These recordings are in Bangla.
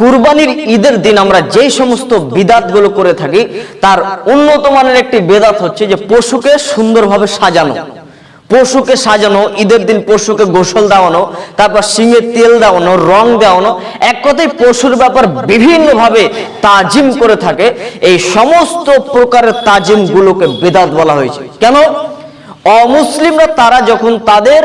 কুরবানির ঈদের দিন আমরা যে সমস্ত বিদাতগুলো করে থাকি, তার উন্নত মানের একটি বেদাত হচ্ছে যে পশুকে সুন্দরভাবে সাজানো। পশুকে সাজানো, ঈদের দিন পশুকে গোসল দেওয়ানো, তারপর শিঙে তেল দেওয়ানো, রং দেওয়ানো, এক কথায় পশুর ব্যাপার বিভিন্নভাবে তাজিম করে থাকে। এই সমস্ত প্রকারের তাজিম গুলোকে বেদাত বলা হয়েছে। কেন? অমুসলিমরা তারা যখন তাদের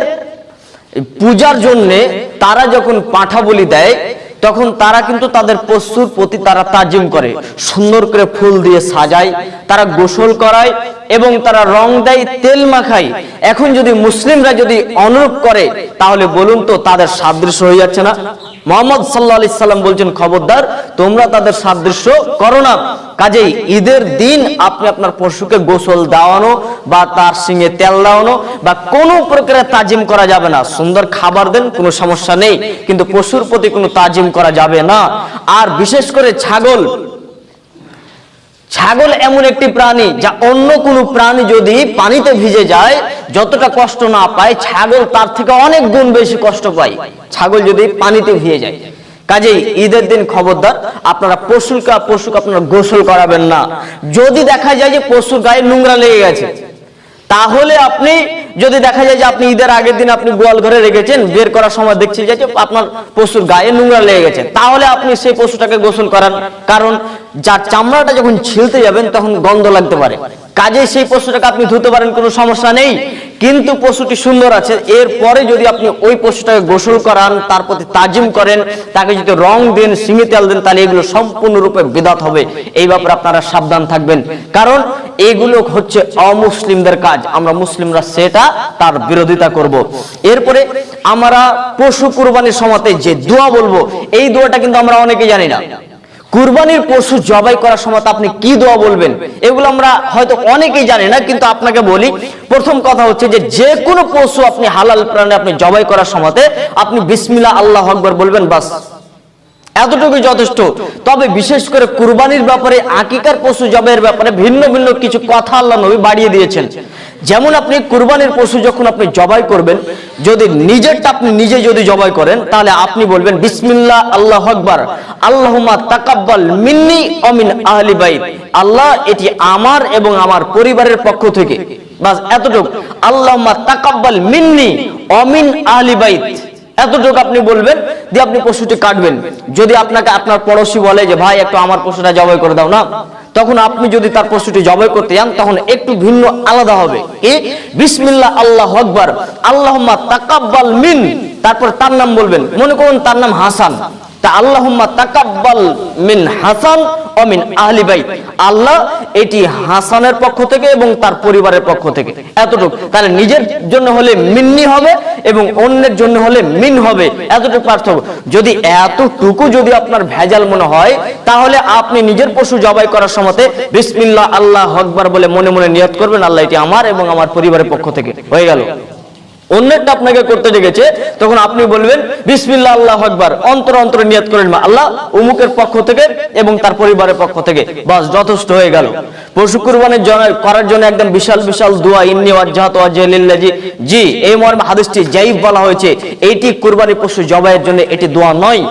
পূজার জন্যে, তারা যখন পাঠা বলি দেয় তখন তারা কিন্তু তাদের পশুর প্রতি তারা তাজিম করে। সুন্দর করে ফুল দিয়ে সাজায়, তারা গোসল করায় এবং তারা রং দেয়, তেল মাখায়। এখন যদি মুসলিমরা যদি অনুরূপ করে, তাহলে বলুন তো তাদের সাদৃশ্য হয়ে যাচ্ছে না? মোহাম্মদ সাল্লাহ সাল্লাম বলছেন, খবরদার, তোমরা তাদের সাদৃশ্য করো না। কাজেই ঈদের দিন আপনি আপনার পশুকে গোসল দেওয়ানো বা তার সিঙে তেল দেওয়ানো বা কোনো প্রকারের তাজিম করা যাবে না। সুন্দর খাবার দেন, কোনো সমস্যা নেই। কিন্তু পশুর প্রতি কোনো তাজিম করা যাবে না। আর বিশেষ করে ছাগল। ছাগল এমন একটি প্রাণী যা অন্য কোনো প্রাণী যদি পানিতে ভিজে যায় যতটা কষ্ট না পায় ছাগল তার থেকে অনেক গুণ বেশি কষ্ট পায় ছাগল যদি পানিতে ভিজে যায়। কাজেই ঈদের দিন খবরদার, আপনারা পশুকে পশুকে আপনারা গোসল করাবেন না। যদি দেখা যায় যে পশুর গায়ে নোংরা লেগে গেছে, তাহলে আপনি যদি দেখা যায় যে আপনি ঈদের আগের দিন আপনি গোয়াল ঘরে রেখেছেন, বের করার সময় দেখছি যে যে আপনার পশুর গায়ে নোংরা লেগে গেছে। তাহলে আপনি সেই পশুটাকে গোসল করান। কারণ যার চামড়াটা যখন ছিলতে যাবেন, তখন গন্ধ লাগতে পারে। কাজে সেই পশুটাকে আপনি ধুতে পারেন, কোনো সমস্যা নেই। কিন্তু পশুটি সুন্দর আছে। এরপরে যদি আপনি ওই পশুটাকে গোসল করান, তার প্রতি তাজিম করেন, তাকে যদি রং দেন সিঙে তেল দেন, তাহলে এগুলো সম্পূর্ণরূপে বিদাত হবে। এই ব্যাপারে আপনারা সাবধান থাকবেন। কারণ এগুলো হচ্ছে অমুসলিমদের কাজ। আমরা মুসলিমরা সেটা তার বিরোধিতা করব। এরপরে আমরা পশু কুরবানির সময়তে যে দোয়া বলব, এই দোয়াটা কিন্তু আমরা অনেকে জানি না। কুরবানির পশু জবাই করার সময় আপনি কি দোয়া বলবেন? এগুলো আমরা হয়তো অনেকেই জানি না, কিন্তু আপনাকে বলি। প্রথম কথা হচ্ছে যে যে কোনো পশু আপনি হালাল প্রাণে আপনি জবাই করার সময়তে আপনি বিসমিল্লাহ আল্লাহ আকবর বলবেন, বাস। এতটুকু যথেষ্ট। তবে বিশেষ করে কুরবানির ব্যাপারে আকিকার পশু জবের ব্যাপারে ভিন্ন ভিন্ন কিছু কথা আল্লাহ নবী বাড়িয়ে দিয়েছেন। যেমন আপনি কুরবানির পশু যখন আপনি জবাই করবেন, যদি নিজেরটা আপনি নিজে যদি জবাই করেন, তাহলে আপনি বলবেন, বিসমিল্লাহ, আল্লাহ আকবার আল্লাহুমা তাকাব্বাল মিন্নি অমিন আহলি বাইত। আল্লাহ, এটি আমার এবং আমার পরিবারের পক্ষ থেকে। বাস এতটুকু। আল্লাহুম্মা তাকাব্বাল মিন্নি অমিন আহলি বাইত। এতটুকু আপনি বলবেন, দিয়ে আপনি পশুটি কাটবেন। যদি আপনাকে আপনার পড়োশি বলে যে, ভাই, একটু আমার পশুটা জবাই করে দাও না। তখন আপনি যদি তার পশুটি জবাই করতে যান, তখন একটু ভিন্ন আলাদা হবে। কি? বিসমিল্লাহ, আল্লাহ আকবার। আল্লাহুম্মা তাকাব্বাল মিন। তারপর তার নাম বলবেন। মনে করুন তার নাম হাসান। তা আল্লাহুম্মা তাকাব্বাল মিন হাসান ও মিন আহলি বাইত। আল্লাহ এটি হাসানের পক্ষ থেকে এবং তার পরিবারের পক্ষ থেকে। এতটুকু। তাহলে নিজের জন্য হলে মিন্নি হবে এবং অন্যের জন্য হলে মিন হবে। এতটুকু পার্থক্য। যদি এতটুকু যদি আপনার ভেজাল মনে হয়, তাহলে আপনি নিজের পশু জবাই করার সময় বিসমিল্লাহ আল্লাহ আকবার বলে মনে মনে নিয়ত করবেন, আল্লাহ এটি আমার এবং আমার পরিবারের পক্ষ থেকে। হয়ে গেল। অন্যেরটা আপনাকে করতে ডেকেছে তখন আপনি বলবেন, বিসমিল্লাহ আল্লাহ আকবার, অন্তর অন্তর নিয়ত করেন আল্লাহ, উমুকের পক্ষ থেকে এবং তার পরিবারের পক্ষ থেকে। বাস, যথেষ্ট হয়ে গেল। পশু কুরবানির করার জন্য একদম বিশাল বিশাল দোয়া, ইন্নি ওয়াজ্জাহাত ওয়াজহিলিল্লাহি জি, এই মর্মে হাদিসটি জাইব বলা হয়েছে, এইটি কুরবানি পশু জবাইয়ের জন্য এটি দোয়া নয়।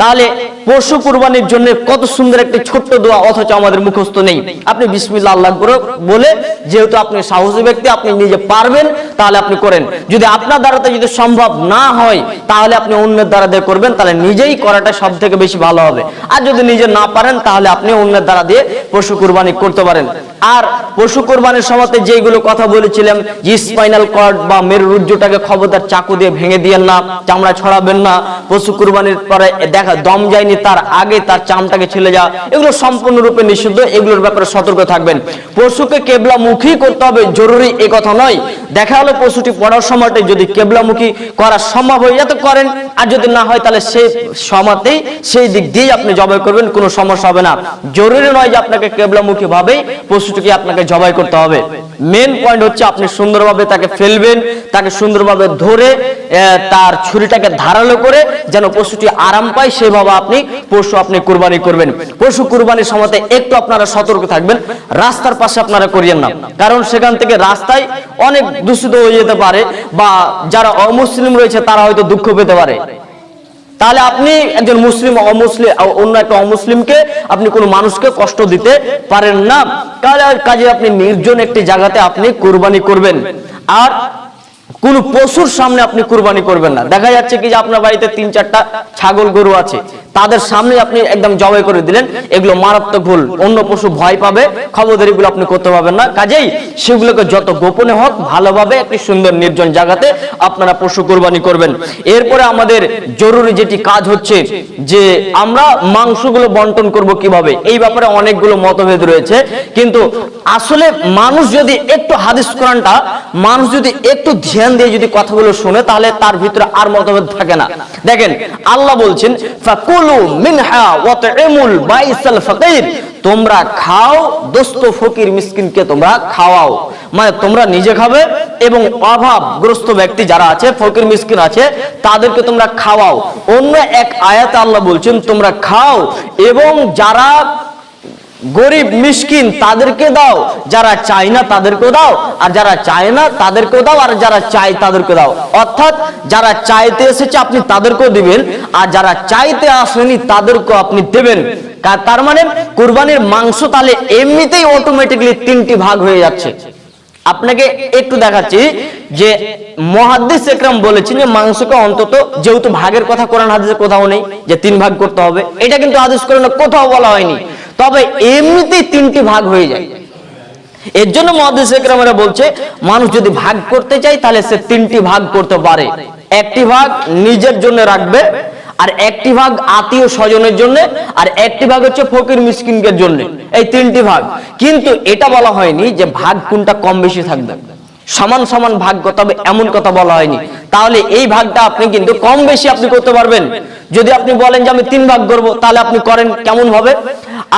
তাহলে পশু কুরবানির জন্য কত সুন্দর একটি ছোট্ট দোয়া, অথচ আমাদের মুখস্থ নেই। আপনি বিসমিল্লাহ আল্লাহ বলে, যেহেতু আপনি সাহসী ব্যক্তি, আপনি নিজে পারবেন, তাহলে আপনি করেন। যদি আপনার দ্বারাতে যদি সম্ভব না হয়, তাহলে আপনি অন্যের দ্বারা দিয়ে করবেন, তাহলে নিজেই করাটা সব থেকে বেশি ভালো হবে। আর যদি নিজে না পারেন, তাহলে আপনি অন্যের দ্বারা দিয়ে পশু কুরবানি করতে পারেন। আর পশু কোরবানির সময়তে যেগুলো কথা বলেছিলাম, যে স্পাইনাল কর্ড বা মেরুরুজ্জুটাকে খবরদার চাকু দিয়ে ভেঙে দিয়েন না, চামড়া ছড়াবেন না পশু কুরবানির পরে দেখা দম যায়নি তার আগে তার চামটাকে ছেলে যাওয়া এগুলো সম্পূর্ণরূপে নিষিদ্ধ, এগুলোর ব্যাপারে সতর্ক থাকবেন। পশুকে কেবলামুখী করতে হবে, জরুরি এ কথা নয়। দেখা হলো পশুটি পড়ার সময়তে যদি কেবলামুখী করা সম্ভব হয়ে যাতে করেন। আর যদি না হয়, তাহলে সেই সময়তেই সেই দিক দিয়েই আপনি জবাই করবেন, কোনো সমস্যা হবে না। জরুরি নয় যে আপনাকে কেবলামুখী ভাবেই পশুটিকে আপনাকে জবাই করতে হবে। মেন পয়েন্ট হচ্ছে আপনি সুন্দরভাবে তাকে ফেলবেন, তাকে সুন্দরভাবে ধরে তার ছুরিটাকে ধারালো করে যেন পশুটি আরাম পায় সেভাবে আপনি পশু আপনি কুরবানি করবেন। পশু কুরবানির সময়তে একটু আপনারা সতর্ক থাকবেন, রাস্তার পাশে আপনারা করিয়েন না। কারণ সেখান থেকে রাস্তায় অনেক দূষিত হয়ে যেতে পারে বা যারা অমুসলিম রয়েছে তারা হয়তো দুঃখ পেতে পারে। তাহলে আপনি একজন মুসলিম, অমুসলিম অন্য একটা অমুসলিমকে আপনি কোনো মানুষকে কষ্ট দিতে পারেন না। কাজে কাজে আপনি নির্জন একটি জায়গাতে আপনি কোরবানি করবেন। আর কোন পশুর সামনে আপনি কুরবানি করবেন না। দেখা যাচ্ছে কি যে আপনার বাড়িতে তিন, চারটা ছাগল, গরু আছে। তাদের সামনে আপনি একদম জবাই করে দিলেন। এগুলো মারাত্মক ভুল। অন্য পশু ভয় পাবে খবরদারি এগুলো আপনি করতে পারবেন না। কাজেই সেগুলোকে যত গোপনে হোক, ভালোভাবে একটি সুন্দর নির্জন জায়গাতে আপনারা পশু কুরবানি করবেন। এরপরে আমাদের জরুরি যেটি কাজ হচ্ছে যে আমরা মাংসগুলো বন্টন করব কীভাবে? এই ব্যাপারে অনেকগুলো মতভেদ রয়েছে। কিন্তু আসলে মানুষ যদি একটু হাদিস কোরআনটা, মানুষ যদি একটু ধ্যান দিয়ে যদি কথাগুলো শুনে, তাহলে তার ভিতরে আর মতভেদ থাকে না। দেখেন, আল্লাহ বলছেন, ফাকুলু মিনহা ওয়াতইমুল বাইসাল ফাকির। তোমরা খাও, দোস্ত ফকির মিসকিনকে তোমরা খাওয়াও। মানে তোমরা নিজে খাবে এবং অভাবগ্রস্ত ব্যক্তি যারা আছে, ফকির মিসকিন আছে, তাদেরকে তোমরা খাওয়াও। অন্য এক আয়াতে আল্লাহ বলছেন, তোমরা খাও এবং যারা গরিব, মিসকিন তাদেরকে দাও, যারা চায় না তাদেরকেও দাও, আর যারা চায় না তাদেরকেও দাও, আর যারা চায় তাদেরকে দাও। অর্থাৎ যারা চাইতে এসেছে আপনি তাদেরকেও দিবেন, আর যারা চাইতে আসেনি তাদেরকেও আপনি দেবেন। তার মানে কুরবানির মাংস তাহলে এমনিতেই অটোমেটিকলি তিনটি ভাগ হয়ে যাচ্ছে। আপনাকে একটু দেখাচ্ছি যে মহাদ্দিস একরাম বলেছেন যে মাংসকে অন্তত যেহেতু ভাগের কথা কোরআন হাদিসে কোথাও নেই, যে তিন ভাগ করতে হবে, এটা কিন্তু হাদিস কোরআনে কোথাও বলা হয়নি। তবে এমনিতেই তিনটি ভাগ হয়ে যায়। এর জন্য মহাদিস বলছে, মানুষ যদি ভাগ করতে চায়, তাহলে সে তিনটি ভাগ করতে পারে। একটি ভাগ নিজের জন্য রাখবে, আর একটি ভাগ আত্মীয় স্বজনের জন্য, আর একটি ভাগ হচ্ছে ফকির মিসকিনকের জন্য। এই তিনটি ভাগ। কিন্তু এটা বলা হয়নি যে ভাগ কোনটা কম বেশি থাকবে। সমান সমান ভাগ তবে এমন কথা বলা হয়নি। তাহলে এই ভাগটা আপনি কিন্তু কম বেশি আপনি করতে পারবেন। যদি আপনি বলেন যে আমি তিন ভাগ করব, তাহলে আপনি করেন কেমন ভাবে?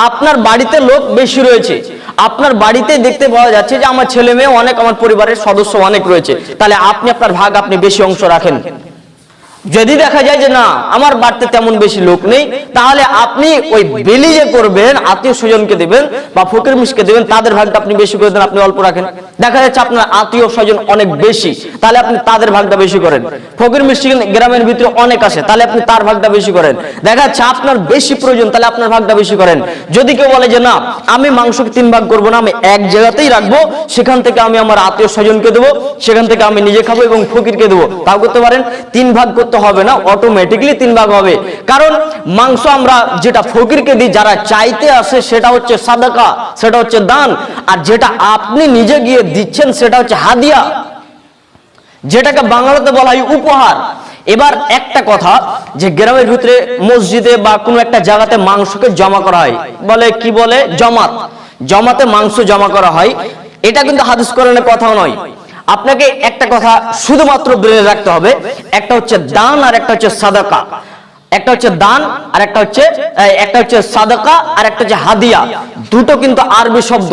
আপনার বাড়িতে লোক বেশি রয়েছে। আপনার বাড়িতে দেখতে পাওয়া যাচ্ছে যে আমার ছেলে মেয়ে অনেক, আমার পরিবারের সদস্য অনেক রয়েছে। তাহলে আপনি, আপনার ভাগ আপনি বেশি অংশ রাখেন। যদি দেখা যায় যে না, আমার বাড়িতে তেমন বেশি লোক নেই, তাহলে আপনি ওই বেলি যে করবেন, আত্মীয় স্বজনকে দেবেন বা ফকির মিশকে দেবেন, তাদের ভাগটা আপনি বেশি করে দেন, আপনি অল্প রাখেন। দেখা যাচ্ছে আপনার আত্মীয় স্বজন অনেক বেশি, তাহলে আপনি তাদের ভাগটা বেশি করেন। ফকির মিষ্টি গ্রামের ভিতরে অনেক আসে তাহলে আপনি তার ভাগটা বেশি করেন। দেখা যাচ্ছে আপনার বেশি প্রয়োজন, তাহলে আপনার ভাগটা বেশি করেন। যদি কেউ বলে যে না, আমি মাংসকে তিন ভাগ করব না, আমি এক জায়গাতেই রাখব, সেখান থেকে আমি আমার আত্মীয় স্বজনকে দেবো, সেখান থেকে আমি নিজে খাব এবং ফকিরকে দেবো, তাও করতে পারেন। তিন ভাগ করতে হবে না অটোমেটিকলি তিন ভাগ হবে। কারণ মাংস আমরা যেটা ফকিরকে দিই, যারা চাইতে আসে, সেটা হচ্ছে সাদাকা, সেটা হচ্ছে দান। আর যেটা আপনি নিজে গিয়ে দিচ্ছেন, সেটা হচ্ছে হাদিয়া। যেটাকে বাংলাতে বলা হয় উপহার। এবার একটা কথা, যে গ্রামের ভিতরে মসজিদে বা কোনো একটা জায়গাতে মাংসকে জমা করা হয়। বলে কি বলে? জমাত। জমাতে মাংস জমা করা হয়। এটা কিন্তু হাদিস কোরআনের কথা নয়। আপনাকে একটা কথা শুধুমাত্র ব্রেনে রাখতে হবে। একটা হচ্ছে দান আর একটা হচ্ছে সাদাকা। একটা হচ্ছে দান আর একটা হচ্ছে একটা হচ্ছে সাদকা আর একটা হচ্ছে হাদিয়া। দুটো কিন্তু আরবি শব্দ।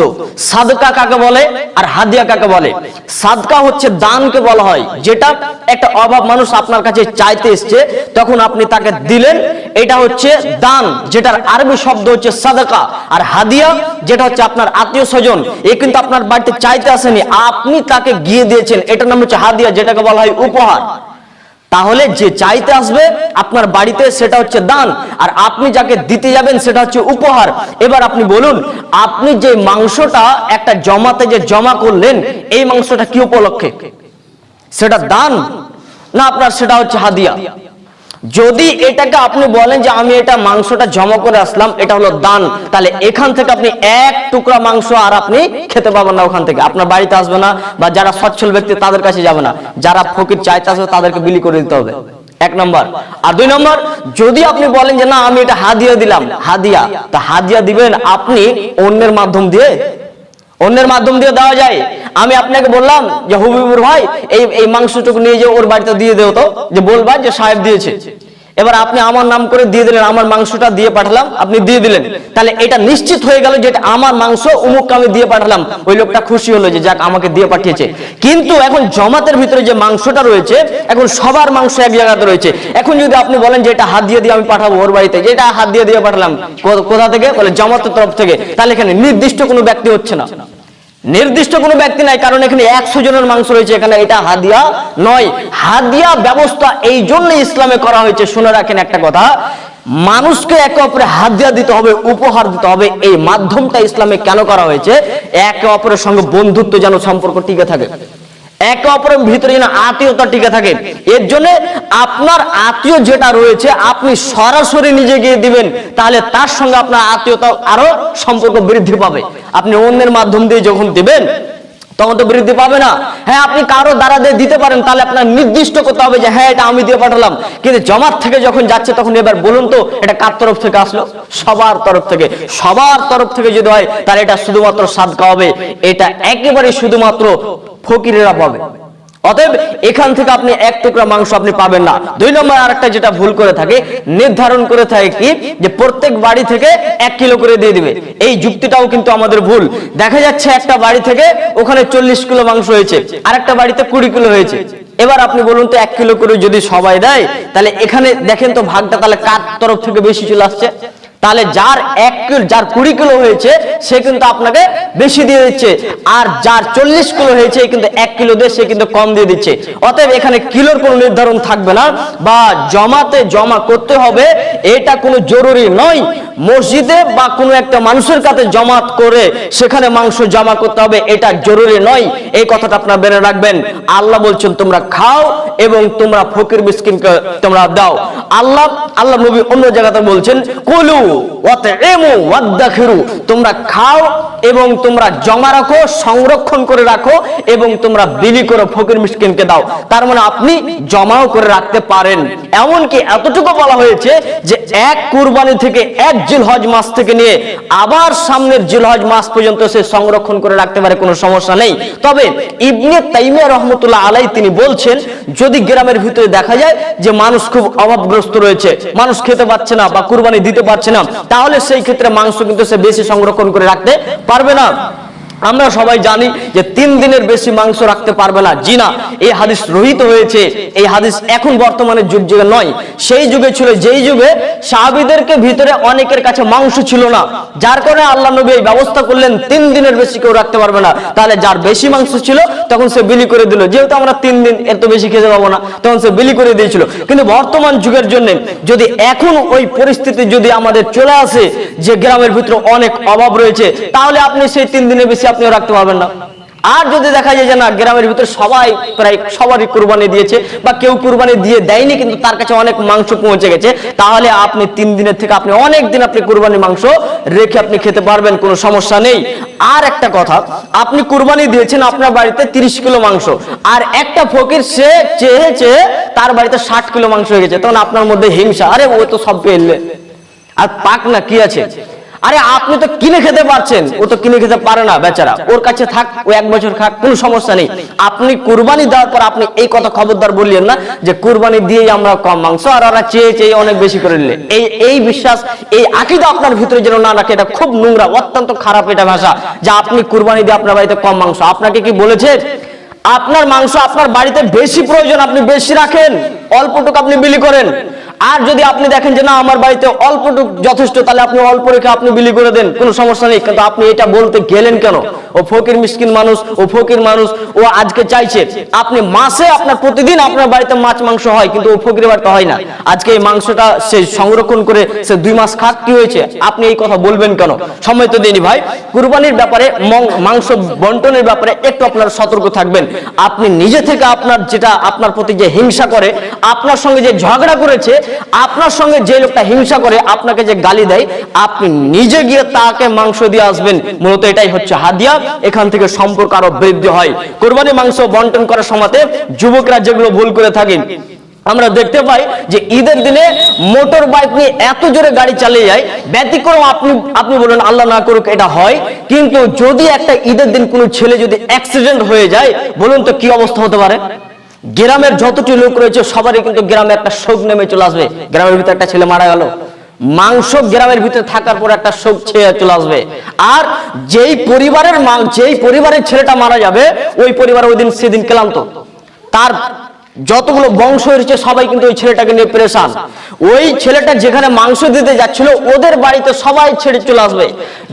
সাদকা কাকে বলে আর হাদিয়া কাকে বলে? সাদকা হচ্ছে দানকে বলা হয়, যেটা একটা অভাব মানুষ আপনার কাছে চাইতে এসছে, তখন আপনি তাকে দিলেন। এটা হচ্ছে দান, যেটার আরবি শব্দ হচ্ছে সাদকা। আর হাদিয়া, যেটা হচ্ছে আপনার আত্মীয় স্বজন, এ কিন্তু আপনার বাড়িতে চাইতে আসেনি। আপনি তাকে গিয়ে দিয়েছেন, এটার নাম হচ্ছে হাদিয়া, যেটাকে বলা হয় উপহার। তাহলে যে চাইতে আসবে আপনার বাড়িতে সেটা হচ্ছে দান, আর আপনি যাকে দিতে যাবেন সেটা হচ্ছে উপহার। এবার আপনি বলুন, আপনি যে মাংসটা একটা জমাতে যে জমা করলেন, এই মাংসটা কি উপলক্ষে? সেটা দান না আপনার সেটা হচ্ছে হাদিয়া? যদি এটাকে আপনি বলেন যে আমি এটা মাংসটা জমা করে আসলাম, এটা হলো দান, তাহলে এখান থেকে আপনি এক টুকরা মাংস আর আপনি খেতে পাবেন না ওখান থেকে। আপনার বাড়িতে আসবে না বা যারা সচ্ছল ব্যক্তি, তাদের কাছে যাবে না। যারা ফকির চাইতে আসবে, তাদেরকে বিলি করে দিতে হবে। এক নম্বর। আর দুই নম্বর, যদি আপনি বলেন যে না, আমি এটা হাদিয়া দিলাম, হাদিয়া, তা হাদিয়া দিবেন আপনি অন্যের মাধ্যম দিয়ে অন্যের মাধ্যম দিয়ে দেওয়া যায়। আমি আপনাকে বললাম যে হুবিবুর ভাই, এই এই মাংসটুকু নিয়ে যে ওর বাড়িতে দিয়ে দেও তো। যে বলবা যে সাহেব দিয়েছে। এবার আপনি আমার নাম করে দিয়ে দিলেন, আমার মাংসটা দিয়ে পাঠালাম, আপনি দিয়ে দিলেন। তাহলে এটা নিশ্চিত হয়ে গেল যে আমার মাংস অমুক আমি দিয়ে পাঠালাম। ওই লোকটা খুশি হলো যে যাক, আমাকে দিয়ে পাঠিয়েছে। কিন্তু এখন জমাতের ভিতরে যে মাংসটা রয়েছে, এখন সবার মাংস এক জায়গাতে রয়েছে। এখন যদি আপনি বলেন যে এটা হাত দিয়ে দিয়ে আমি পাঠাবো ওর বাড়িতে, যে এটা হাত দিয়ে দিয়ে পাঠালাম কোথা থেকে? বলে জমাতের তরফ থেকে। তাহলে এখানে নির্দিষ্ট কোনো ব্যক্তি হচ্ছে না। নির্দিষ্ট কোনো ব্যক্তি নাই, কারণ এখানে একশো জনের মাংস রয়েছে, এখানে এটা হাদিয়া নয়। হাদিয়া ব্যবস্থা এই জন্য ইসলামে করা হয়েছে, শুনে রাখেন একটা কথা। মানুষকে একে অপরে হাদিয়া দিতে হবে, উপহার দিতে হবে, এই মাধ্যমটা ইসলামে কেন করা হয়েছে? একে অপরের সঙ্গে বন্ধুত্ব যেন সম্পর্ক টিকে থাকে। একে অপরের ভিতরে যেন আত্মীয়তা টিকে থাকে। এর জন্য আপনার আত্মীয় যেটা রয়েছে, আপনি সরাসরি নিজে গিয়ে দিবেন, তাহলে তার সঙ্গে আপনার আত্মীয়তা আরও সম্পর্ক বৃদ্ধি পাবে। আপনি অন্যের মাধ্যম দিয়ে যখন দিবেন তখন তো বৃদ্ধি পাবে না। হ্যাঁ আপনি কারও দ্বারা দিয়ে দিতে পারেন, তাহলে আপনার নির্দিষ্ট করতে হবে যে হ্যাঁ এটা আমি দিয়ে পাঠালাম। কিন্তু জমাত থেকে যখন যাচ্ছে, তখন এবার বলুন তো, এটা কার তরফ থেকে আসলো? সবার তরফ থেকে। সবার তরফ থেকে যদি হয়, তাহলে এটা শুধুমাত্র সাদকা হবে। এটা একেবারে শুধুমাত্র ফকিরেরা পাবে। অতএব এখান থেকে আপনি এক টুকরা মাংস আপনি পাবেন না। দুই নম্বর আরেকটা যেটা ভুল করে থাকে, নির্ধারণ করে থাকে কি, যে প্রত্যেক বাড়ি থেকে এক কিলো করে দিয়ে দিবে। এই যুক্তিটাও কিন্তু আমাদের ভুল। দেখা যাচ্ছে একটা বাড়ি থেকে ওখানে চল্লিশ কিলো মাংস হয়েছে, আরেকটা বাড়িতে কুড়ি কিলো হয়েছে। এবার আপনি বলুন তো, এক কিলো করে যদি সবাই দেয়, তাহলে এখানে দেখেন তো ভাগটা তাহলে কার তরফ থেকে বেশি চলে আসছে? তাহলে যার এক কিলো, যার কুড়ি কিলো হয়েছে, সে কিন্তু আপনাকে বেশি দিয়ে দিচ্ছে। আর যার চল্লিশ কিলো হয়েছে কিন্তু এক কিলো দিয়ে সে কিন্তু কম দিয়ে দিচ্ছে। অতএব এখানে কিলোর কোনো নির্ধারণ থাকবে না, বা জমাতে জমা করতে হবে, এটা কোনো জরুরি নয়। মসজিদে বা কোনো একটা মানুষের কাছে জমাত করে সেখানে মাংস জমা করতে হবে, এটা জরুরি নয়। এই কথাটা আপনারা বেড়ে রাখবেন। আল্লাহ বলছেন, তোমরা খাও এবং তোমরা ফকির মিসকিনকে তোমরা দাও। আল্লাহ আল্লাহ নবী অন্য জায়গাতে বলছেন, কুলু তোমরা খাও এবং তোমরা জমা রাখো, সংরক্ষণ করে রাখো এবং তোমরা বিলি করে ফকির মিসকিনকে দাও। তার মানে আপনি জমাও করে রাখতে পারেন। এমনকি এতটুকু বলা হয়েছে যে এক কুরবানি থেকে এক জিলহজ মাস থেকে নিয়ে আবার সামনের জিলহজ মাস পর্যন্ত সে সংরক্ষণ করে রাখতে পারে, কোনো সমস্যা নেই। তবে ইবনে তাইমিয়া রহমতুল্লাহ আলাই তিনি বলছেন, যদি গ্রামের ভিতরে দেখা যায় যে মানুষ খুব অভাবগ্রস্ত রয়েছে, মানুষ খেতে পাচ্ছে না বা কুরবানি দিতে পারছে না তাহলে সেই ক্ষেত্রে মাংস কিন্তু সে বেশি সংরক্ষণ করে রাখতে পারবে না। আমরা সবাই জানি যে তিন দিনের বেশি মাংস রাখতে পারবে না। জি না, এই হাদিস রহিত হয়েছে, এই হাদিস এখন বর্তমানে যুগ যুগে নয়। সেই যুগে ছিল, যেই যুগে সাহাবিদেরকে ভিতরে অনেকের কাছে মাংস ছিল না। যার কারণে আল্লাহ নবী এই ব্যবস্থা করলেন, তিন দিনের বেশি কেউ রাখতে পারবে না। তাহলে যার বেশি মাংস ছিল, তখন সে বিলি করে দিল। যেহেতু আমরা তিন দিন এত বেশি খেতে পাবো না, তখন সে বিলি করে দিয়েছিল। কিন্তু বর্তমান যুগের জন্য, যদি এখন ওই পরিস্থিতি যদি আমাদের চলে আসে, যে গ্রামের ভিতরে অনেক অভাব রয়েছে, তাহলে আপনি সেই তিন দিনের বেশি আপনিও রাখতে পারবেন না। আর যদি দেখা যায় যে না, গ্রামের ভিতরে সবাই প্রায় সবারই কুরবানি দিয়েছে বা কেউ কুরবানি দিয়ে দেয়নি কিন্তু তার কাছে অনেক মাংস পৌঁছে গেছে, তাহলে আপনি তিন দিনের থেকে আপনি অনেক দিন আপনি কুরবানি মাংস রেখে আপনি খেতে পারবেন, কোনো সমস্যা নেই। আর একটা কথা, আপনি কুরবানি দিয়েছেন আপনার বাড়িতে তিরিশ কিলো মাংস, আর একটা ফকির সে চেয়ে চেয়ে তার বাড়িতে ষাট কিলো মাংস হয়ে গেছে, তখন আপনার মধ্যে হিংসা, আরে ও তো সব পেলে। আর পাক না, কি আছে? আরে আপনি তো কিনে খেতে পারছেন। ও তো কিনে খেতে পারে না, বেচারা। ওর কাছে থাক, ও এক বছর খাক, কোনো সমস্যা নেই। আপনি কুরবানি দেওয়ার পর আপনি এই কথা খবরদার বললেন না যে কুরবানি দিয়েই আমরা কম মাংস আর ওরা চেয়ে চেয়ে অনেক বেশি করে নিলে। এই এই বিশ্বাস, এই আকিদা আপনার ভিতরে যেন না রাখে, এটা খুব নোংরা, অত্যন্ত খারাপ এটা ভাষা যে আপনি কুরবানি দিয়ে আপনার বাড়িতে কম মাংস। আপনাকে কি বলেছে? আপনার মাংস আপনার বাড়িতে বেশি প্রয়োজন, আপনি বেশি রাখেন, অল্পটুকু আপনি বিলি করেন। আর যদি আপনি দেখেন যে না, আমার বাড়িতে অল্পটুক যথেষ্ট, তাহলে আপনি অল্প রেখে আপনি বিলি করে দেন, কোনো সমস্যা নেই। কিন্তু আপনি এটা বলতে গেলেন কেন? ও ফকির মিসকিন মানুষ, ও ফকির মানুষ, ও আজকে চাইছে আপনি মাসে আপনার প্রতিদিন আপনার বাড়িতে মাছ, মাংস হয়, কিন্তু ও ফকির বাড়িতে হয় না। আজকে এই মাংসটা সে সংরক্ষণ করে সে দুই মাস খাক কি হয়েছে। আপনি এই কথা বলবেন কেন? সময় তো দেনি ভাই। কুরবানির ব্যাপারে মাংস বন্টনের ব্যাপারে একটু আপনারা সতর্ক থাকবেন। আপনি নিজে থেকে আপনার যেটা, আপনার প্রতি যে হিংসা করে, আপনার সঙ্গে যে ঝগড়া করেছে, আপনার সঙ্গে যে লোকটা হিংসা করে আপনাকে যে গালি দেয়, আপনি নিজে গিয়ে তাকে মাংস দিয়ে আসবেন। মূলত এটাই হচ্ছে হাদিয়া। এখান থেকে সম্পর্ক আরও বৃদ্ধি হয়। কোরবানি মাংস বন্টন করার সময়তে যুবকরা যেগুলো ভুল করে থাকেন আমরা দেখতে পাই যে ঈদের দিনে মোটর বাইক নিয়ে এত জোরে গাড়ি চালিয়ে যায়, ব্যতিক্রম আপনি আপনি বলেন, আল্লাহ না করুক এটা হয়। কিন্তু যদি একটা ঈদের দিন কোনো ছেলে যদি অ্যাক্সিডেন্ট হয়ে যায়, বলুন তো কি অবস্থা হতে পারে? গ্রামের যতটি লোক রয়েছে, সবারই কিন্তু গ্রামে একটা শোক নেমে চলে আসবে। গ্রামের ভিতরে একটা ছেলে মারা গেল। মাংস গ্রামের ভিতরে থাকার পর একটা শোক ছেয়ে চলে আসবে। আর যেই পরিবারের যেই পরিবারের ছেলেটা মারা যাবে, ওই পরিবার ওই দিন সেদিন ক্লান্ত। তার যতগুলো বংশ হয়েছে সবাই কিন্তু ওই ছেলেটাকে নিয়ে প্রেশান। ওই ছেলেটা যেখানে মাংস দিতে যাচ্ছিল, ওদের বাড়িতে সবাই ছেড়ে চলে আসবে।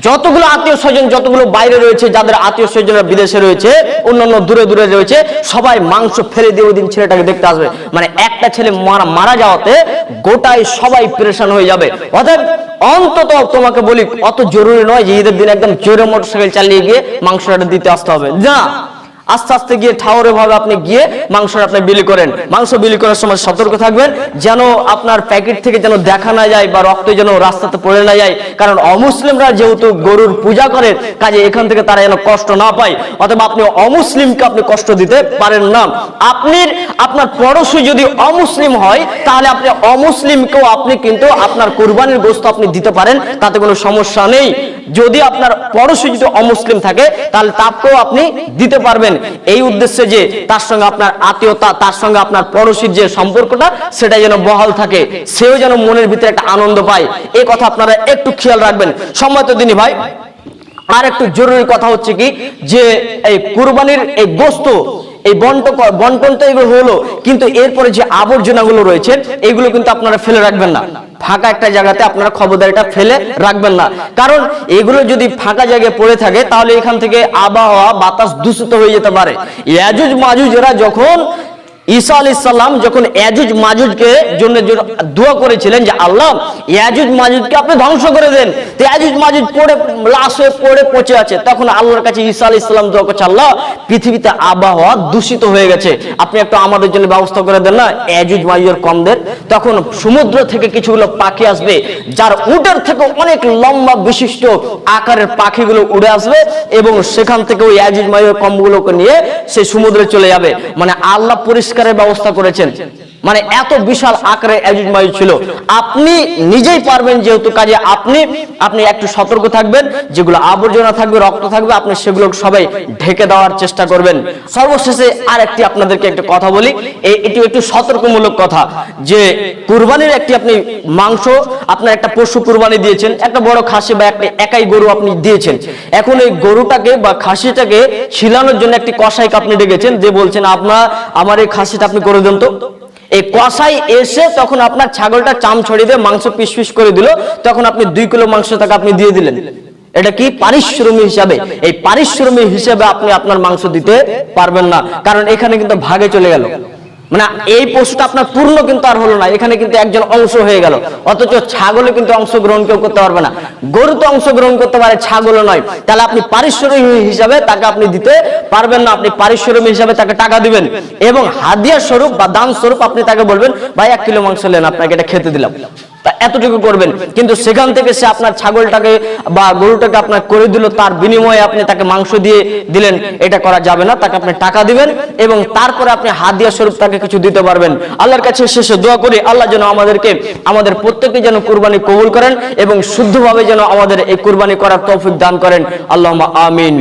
যতগুলো আত্মীয় স্বজন, যতগুলো বাইরে রয়েছে, যাদের আত্মীয় স্বজনরা বিদেশে রয়েছে, অন্যান্য দূরে দূরে রয়েছে, সবাই মাংস ফেলে দিয়ে ওই দিন ছেলেটাকে দেখতে আসবে। মানে একটা ছেলে মারা মারা যাওয়াতে গোটাই সবাই প্রেশান হয়ে যাবে। অতএব অন্তত তোমাকে বলি, অত জরুরি নয় যে ঈদের দিন একদম জোরে মোটরসাইকেল চালিয়ে গিয়ে মাংসটা দিতে আসতে হবে। না। আস্তে আস্তে গিয়ে ঠাউরে ভাবে আপনি গিয়ে মাংসটা আপনি বিলি করেন। মাংস বিলি করার সময় সতর্ক থাকবেন, যেন আপনার প্যাকেট থেকে যেন দেখা না যায় বা রক্ত যেন রাস্তাতে পড়ে না যায়। কারণ অমুসলিমরা যেহেতু গরুর পূজা করেন কাজে এখান থেকে তারা যেন কষ্ট না পায়। অথবা আপনি অমুসলিমকে আপনি কষ্ট দিতে পারেন না। আপনি আপনার পড়োশি যদি অমুসলিম হয়, তাহলে আপনি অমুসলিমকেও আপনি কিন্তু আপনার কোরবানির গোস্ত আপনি দিতে পারেন, তাতে কোনো সমস্যা নেই। যদি আপনার পড়োশি যদি অমুসলিম থাকে, তাহলে তাকেও আপনি দিতে পারবেন। এই উদ্দেশ্যে যে তার সঙ্গে আপনার আত্মীয়তা, তার সঙ্গে আপনার পড়োশীর যে সম্পর্কটা সেটা যেন বহাল থাকে, সেও যেন মনের ভিতরে একটা আনন্দ পায়। এই কথা আপনারা একটু খেয়াল রাখবেন। সম্মত দিনী ভাই আর একটু জরুরি কথা হচ্ছে কি, যে এই কুরবানির এই গোস্ত এই বন্ট বন্টন তো এগুলো হলো, কিন্তু এরপরে যে আবর্জনাগুলো রয়েছে, এগুলো কিন্তু আপনারা ফেলে রাখবেন না। ফাঁকা একটা জায়গাতে আপনারা খবরদারিটা ফেলে রাখবেন না। কারণ এগুলো যদি ফাঁকা জায়গায় পড়ে থাকে, তাহলে এখান থেকে আবহাওয়া বাতাস দূষিত হয়ে যেতে পারে। ইয়াজুজ মাজুজেরা যখন ঈসা আলাইহিস সালাম যখন ইয়াজুজ মাজুজকে জন্য দোয়া করেছিলেন যে আল্লাহ, ইয়াজুজ মাজুজকে আপনি ধ্বংস করে দেন। তো ইয়াজুজ মাজুজ পড়ে, লাশ হয়ে পড়ে, পচে আছে। তখন আল্লাহর কাছে ঈসা আলাইহিস সালাম দোয়া করছে, আল্লাহ, পৃথিবীতে আবহাওয়া দূষিত হয়ে গেছে। আপনি একটু আমাদের জন্য ব্যবস্থা করে দেন না? ইয়াজুজ মাজুজের কম দেন তখন সমুদ্র থেকে কিছুগুলো পাখি আসবে, যার উটের থেকে অনেক লম্বা বিশিষ্ট আকারের পাখিগুলো উড়ে আসবে এবং সেখান থেকে ওই ইয়াজুজ মাজুজের কমগুলোকে নিয়ে সেই সমুদ্রে চলে যাবে। মানে আল্লাহ পরিষ্কারের ব্যবস্থা করেছেন। মানে এত বিশাল আকারে ইয়াজুজ মাজুজ ছিল। আপনি নিজেই পারবেন যেহেতু কাজে, আপনি আপনি একটু সতর্ক থাকবেন, যেগুলো আবর্জনা থাকবে, রক্ত থাকবে, আপনি সেগুলো সবাই ঢেকে দেওয়ার চেষ্টা করবেন। সর্বশেষে আর একটি আপনাদেরকে একটা কথা বলি এটি একটু সতর্কমূলক কথা, যে কুরবানির একটি আপনি মাংস, আপনার একটা পশু কুরবানি দিয়েছেন, একটা বড় খাসি বা একটা একাই গরু আপনি দিয়েছেন। এখন এই গরুটাকে বা খাসিটাকে ছিলানোর জন্য একটি কষাইকে আপনি ডেকেছেন, যে বলছেন, আপনার, আমার এই খাসিটা আপনি করে দেন তো। এই কষাই এসে তখন আপনার ছাগলটা চাম ছড়িয়ে দিয়ে মাংস পিস পিস করে দিল, তখন আপনি দুই কিলো মাংস তাকে আপনি দিয়ে দিলেন। এটা কি পারিশ্রমিক হিসাবে? এই পারিশ্রমিক হিসাবে আপনি আপনার মাংস দিতে পারবেন না, কারণ এখানে কিন্তু ভাগে চলে গেল। মানে এই পশুটা আপনার পূর্ণ কিন্তু আর হলো না, এখানে কিন্তু একজন অংশ হয়ে গেল। অথচ ছাগলে কিন্তু অংশগ্রহণ কেউ করতে পারবে না। গরু তো অংশগ্রহণ করতে পারে, ছাগলও নয়। তাহলে আপনি পারিশ্রমিক হিসাবে তাকে আপনি দিতে পারবেন না, আপনি পারিশ্রমিক হিসাবে তাকে টাকা দিবেন। এবং হাদিয়া স্বরূপ বা দান স্বরূপ আপনি তাকে বলবেন, ভাই, এক কিলো মাংস নেন, আপনাকে এটা খেতে দিলাম। তা এতটুকু করবেন। কিন্তু সেখান থেকে সে আপনার ছাগলটাকে বা গরুটাকে আপনার করে দিল, তার বিনিময়ে আপনি তাকে মাংস দিয়ে দিলেন। এটা করা যাবে না, তাকে আপনি টাকা দিবেন এবং তারপরে আপনি হাত হাদিয়া স্বরূপ তাকে কিছু দিতে পারবেন। আল্লাহর কাছে শেষে দোয়া করি, আল্লাহ যেন আমাদেরকে, আমাদের প্রত্যেকে যেন কুরবানি কবুল করেন এবং শুদ্ধভাবে যেন আমাদের এই কুরবানি করার তৌফিক দান করেন। আল্লাহ আমিন।